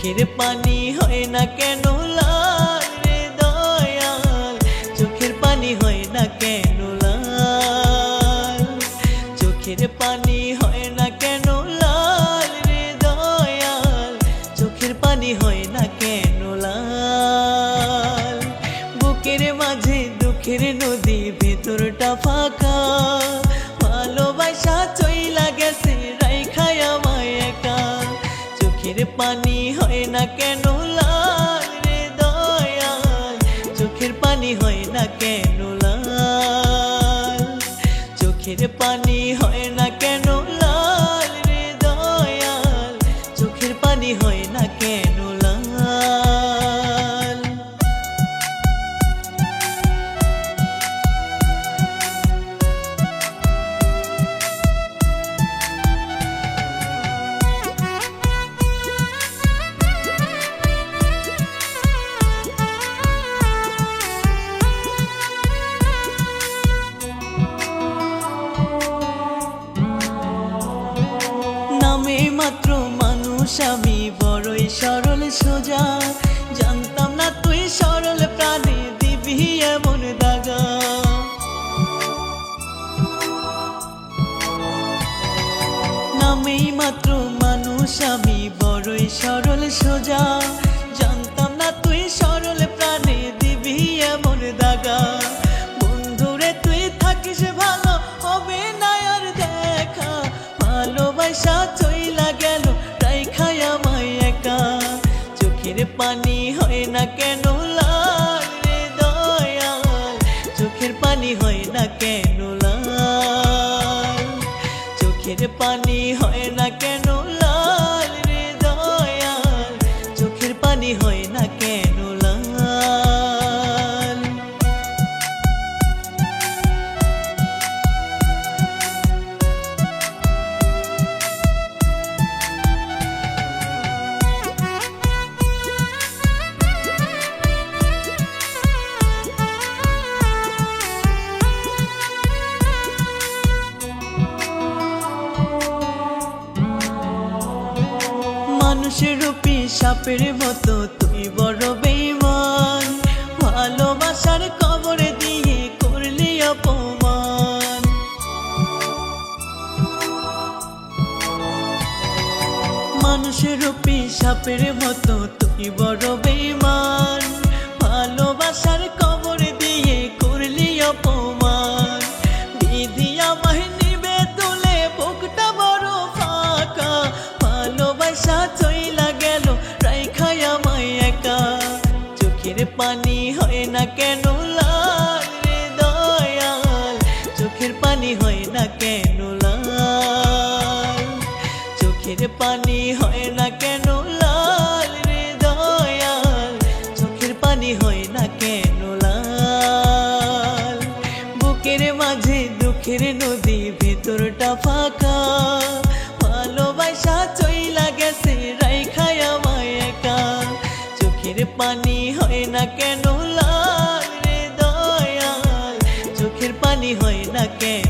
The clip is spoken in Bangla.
চোখের পানি হয় না কেন? লাল রে দয়াল, চোখের পানি হয় না কেন? লাল, চোখের পানি হয় না কেন? লাল রে দয়াল, চোখের পানি হয় পানি হয় না কেন? মানুষ আমি বড়ই সরল সোজা। জানতাম না তুই সরল প্রাণী, দিবি এমন দাগা। নামেই মাত্র মানুষ আমি, বড়ই সরল সোজা। পানি হয় না কেন লাল? চোখের পানি হয় না মানুষের রূপী সাপের মতো, তুই বড় বেইমান ভালোবাসার কবরে দিয়ে করলি অপমান। মানুষের রূপী সাপের মতো, তুই বড় বেইমান হয় না কেন? লাল রে দয়াল চোখের পানি হয় না কেন? লাল। চোখের পানি হয় না কেন? লাল রে দয়াল চোখের পানি হয় না কেন? লাল। বুকের মাঝে দুঃখের নদী, ভেতরটা ফাঁকা। চোখের পানি হয় না কেন?